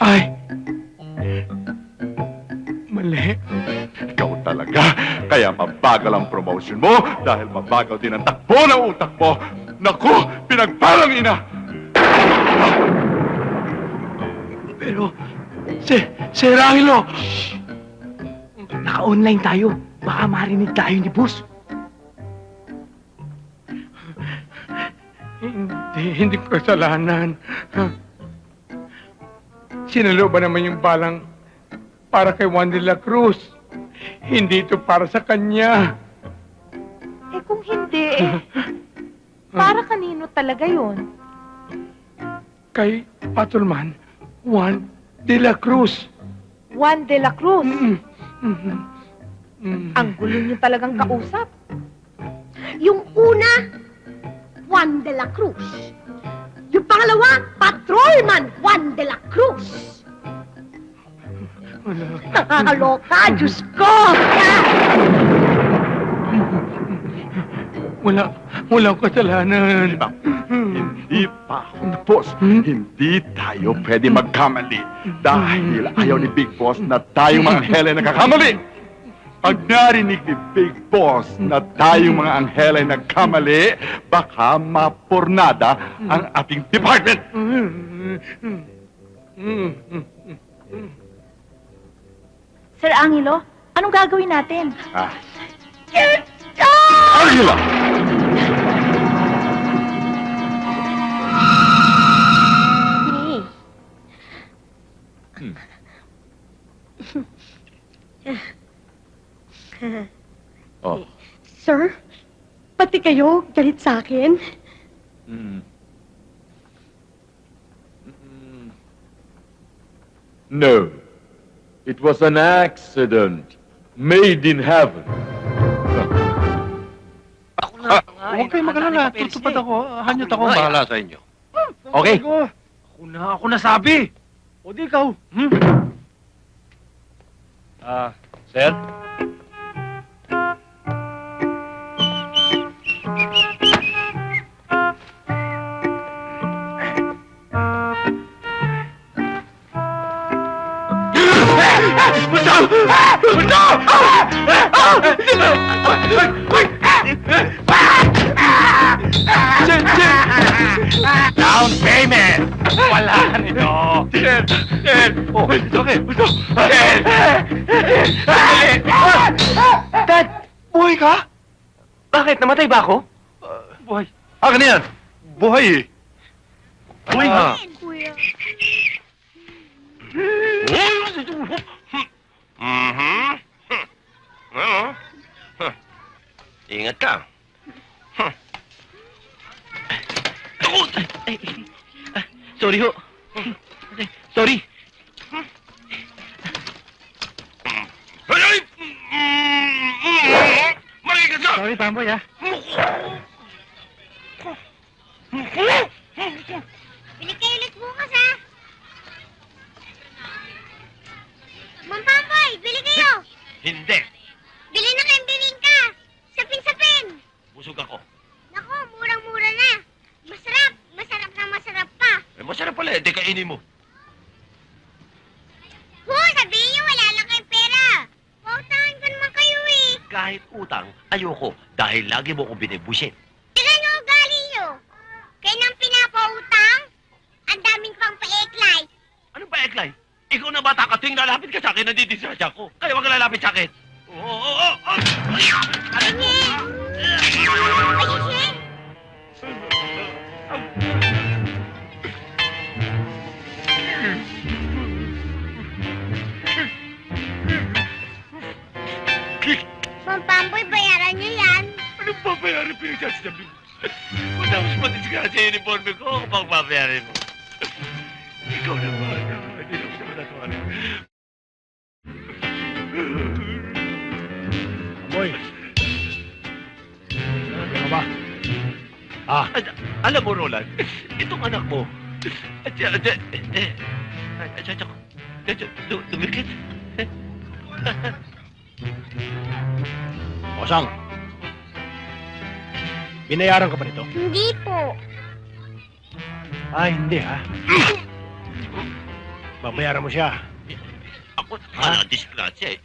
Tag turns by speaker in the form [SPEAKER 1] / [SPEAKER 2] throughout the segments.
[SPEAKER 1] Ay! Mali.
[SPEAKER 2] Ikaw talaga. Kaya mabagal ang promotion mo dahil mabagal din ang takbo ng utak mo. Naku, pinagpalang ina!
[SPEAKER 1] Pero, si, Sir Angelo! Naka-online tayo. Baka marinig tayo ni boss. Hindi, hindi ko kasalanan. Sinalo ba naman yung balang para kay Juan de la Cruz? Hindi ito para sa kanya.
[SPEAKER 3] Eh kung hindi, eh, para kanino talaga yon?
[SPEAKER 1] Kay Patrolman Juan de la Cruz.
[SPEAKER 3] Juan de la Cruz.
[SPEAKER 1] Mm, mm, mm.
[SPEAKER 3] Ang gulo niyo talagang kausap.
[SPEAKER 4] Yung una, Juan de la Cruz. Pangalawa, Patrolman Juan de la Cruz. Nakakaloka, Diyos ko!
[SPEAKER 1] Wala, wala akong kasalanan.
[SPEAKER 2] Hindi pa tapos.
[SPEAKER 1] Hmm?
[SPEAKER 2] Hindi tayo pwede magkamali. Dahil ayaw ni Big Boss na tayong mga ay nagkakamali. Pag narinig ni Big Boss na tayong mga anghel ay nagkamali, baka mapurnada ang ating department.
[SPEAKER 3] Sir Angelo, anong gagawin natin?
[SPEAKER 2] Ah. Angela! Oh.
[SPEAKER 4] Sir, pati kayo galit sa akin?
[SPEAKER 2] Mm. Mm. No. It was an accident. Made in heaven.
[SPEAKER 5] Ako na.
[SPEAKER 1] Ah, Huwag kayong magalala. Tutupad ako. Hanyot ako.
[SPEAKER 5] Bahala
[SPEAKER 1] sa inyo. Okay. Ako na, ako nasabi. O di ikaw. Hmm?
[SPEAKER 5] Ah, sir?
[SPEAKER 1] Jen, Jen!
[SPEAKER 5] Down payment! Wala nito!
[SPEAKER 1] Jen! Jen! Oh, okay. Ito.
[SPEAKER 5] Dad! Buhay ka? Bakit? Namatay ba ako?
[SPEAKER 1] Boy.
[SPEAKER 5] Akin yan! Buhay eh! Buhay ka!
[SPEAKER 4] Kuya.
[SPEAKER 5] Mhm. Oo. Ingat ka. Huh. Ako! Ay, ah, Sorry ho. Sorry. Ay, ay! Makikas ka!
[SPEAKER 1] Sorry, Pamboy, ah.
[SPEAKER 4] Bili kayo ulit bukas, ha? Mampamboy, bili kayo!
[SPEAKER 5] Hindi.
[SPEAKER 4] Bili na kayong bibingka! Sapin-sapin!
[SPEAKER 5] Busog ako.
[SPEAKER 4] Nako, murang-mura na. Masarap, masarap na masarap pa.
[SPEAKER 5] Eh, masarap pala eh. Di kainin mo.
[SPEAKER 4] Ho, sabihin niyo wala lang kayong pera. Pautahan ko naman kayo eh.
[SPEAKER 5] Kahit utang, ayoko. Dahil lagi mo akong binibusit.
[SPEAKER 4] Tignan niyo ugali niyo. Kayo nang pinapautang? Ang daming pang paeklay.
[SPEAKER 5] Ano ba, Eklay? Ikaw na bata ka tuwing lalapit ka sa akin, nadidisasya ko. Kaya wag ka lalapit sa akin. Oo, oo, oo, oo.
[SPEAKER 4] Mampamboy, bayaran niyo yan.
[SPEAKER 5] Ano ba bayarin pinagsasabi mo? Matapos matisga sa uniforme ko, ako pang babayarin mo. Ikaw na ba? Hindi na ako.
[SPEAKER 1] Boy. Ah.
[SPEAKER 5] Al- alam mo, Roland, itong anak mo, at siya, at siya, at siya, at siya, du- dumikit.
[SPEAKER 1] Osang. Binayaran ka ba nito?
[SPEAKER 4] Hindi po.
[SPEAKER 1] Ah, hindi ha.
[SPEAKER 6] Babayaran mo siya.
[SPEAKER 5] Ako nakala disgrasya eh.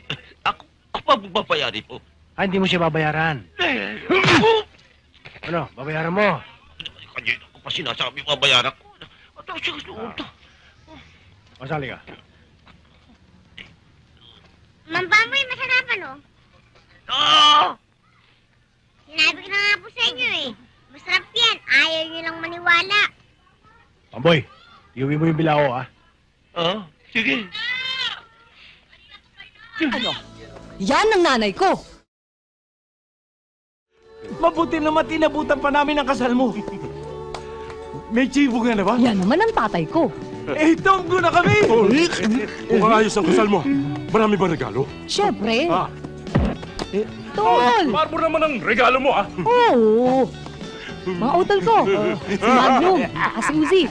[SPEAKER 5] Ako, ako pa magbabayari po.
[SPEAKER 6] Ah, hindi mo siya babayaran.
[SPEAKER 5] Eh, ako,
[SPEAKER 6] Ano, babayaran mo.
[SPEAKER 5] kanina ko pa sinasabi babayaran ko. At ako siya gusto utang.
[SPEAKER 6] Masali ka.
[SPEAKER 7] Mambamoy, masarap ano?
[SPEAKER 5] Ah!
[SPEAKER 7] Sinabi ko na nga po sa inyo eh. Masarap yan. Ayaw nyo lang maniwala.
[SPEAKER 6] Pamboy, iuwi mo yung bilao, ah.
[SPEAKER 5] Ah, sige.
[SPEAKER 8] Yan ang nanay ko.
[SPEAKER 9] Mabuti naman tinabutan pa namin ang kasal mo. May chibo nga na ba?
[SPEAKER 8] Yan naman ang tatay ko.
[SPEAKER 9] Eh, tonggo na kami!
[SPEAKER 10] Oh! Kung ayos ang kasal mo, marami ba regalo?
[SPEAKER 8] Siyempre.
[SPEAKER 10] Ah.
[SPEAKER 8] Tol!
[SPEAKER 10] Marbo naman ang regalo mo, ah!
[SPEAKER 8] Oo! Mga utol ko. Si Magnum, at si Uzi.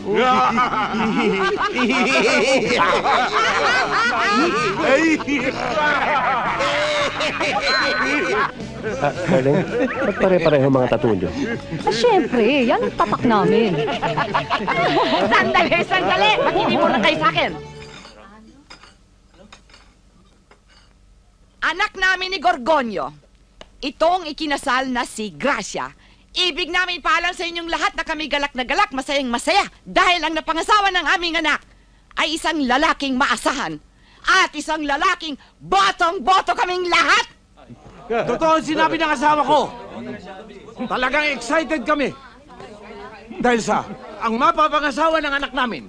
[SPEAKER 6] Darling, ba't pare-pareho mga tattoo nyo?
[SPEAKER 8] Ah, siyempre, yan ang tatak namin.
[SPEAKER 3] Sandali, sandali! Makinig muna kayo sa akin.
[SPEAKER 11] Anak namin ni Gorgonyo. Itong ikinasal na si Gracia. Ibig namin paalam sa inyong lahat na kami galak na galak, masayang masaya dahil ang napangasawa ng aming anak ay isang lalaking maasahan at isang lalaking botong-boto kaming lahat.
[SPEAKER 9] Totoo ang sinabi ng asawa ko. Talagang excited kami. Dahil sa, ang mapapangasawa ng anak namin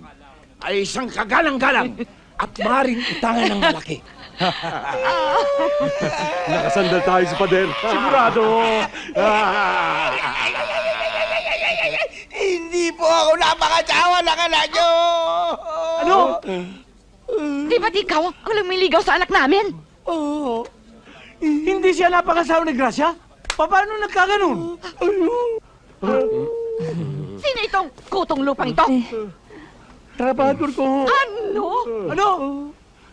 [SPEAKER 9] ay isang kagalang-galang at maring utangan ng malaki.
[SPEAKER 10] Nakasandal tayo sa pader. Sigurado!
[SPEAKER 9] Hindi po ako napakasawa ng anak nyo! Ano?
[SPEAKER 11] Di ba't ikaw ang lumiligaw sa anak namin?
[SPEAKER 9] Oo. Hindi siya napangasawa ni Gracia? Paano nagkaganon?
[SPEAKER 11] Sino itong kutong lupang ito?
[SPEAKER 9] Trabador ko.
[SPEAKER 11] Ano?
[SPEAKER 9] Ano?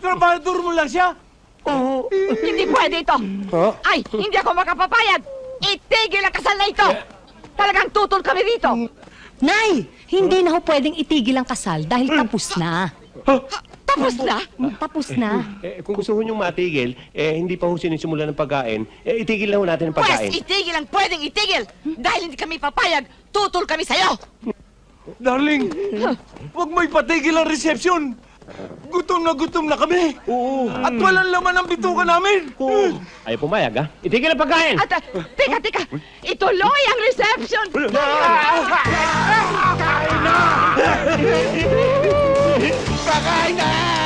[SPEAKER 9] Trabador mo lang siya? Oo.
[SPEAKER 11] Hindi pwede ito. Ay, hindi ako makapapayag. Itigil ang kasal na ito. Talagang tutol kami rito.
[SPEAKER 8] Nay, hindi na ho pwedeng itigil ang kasal dahil tapos na.
[SPEAKER 11] Tapos na.
[SPEAKER 8] Tapos na.
[SPEAKER 6] Eh, kung gusto ho niyong matigil, eh, hindi pa ho sinisimulan ng pagkain, eh, itigil na ho natin ang
[SPEAKER 11] Pwes,
[SPEAKER 6] pagkain.
[SPEAKER 11] itigil ang pwedeng itigil. Dahil hindi kami papayag, tutol kami sa'yo.
[SPEAKER 9] Darling, huwag mo ipatigil ang reception. Gutom na gutom na kami. Oo. At walang laman ang bituka namin. Oo.
[SPEAKER 6] Ayaw pumayag, ha? Itigil ang pagkain!
[SPEAKER 11] At, uh, teka, teka, ituloy ang reception.
[SPEAKER 9] Pakain na! behind us.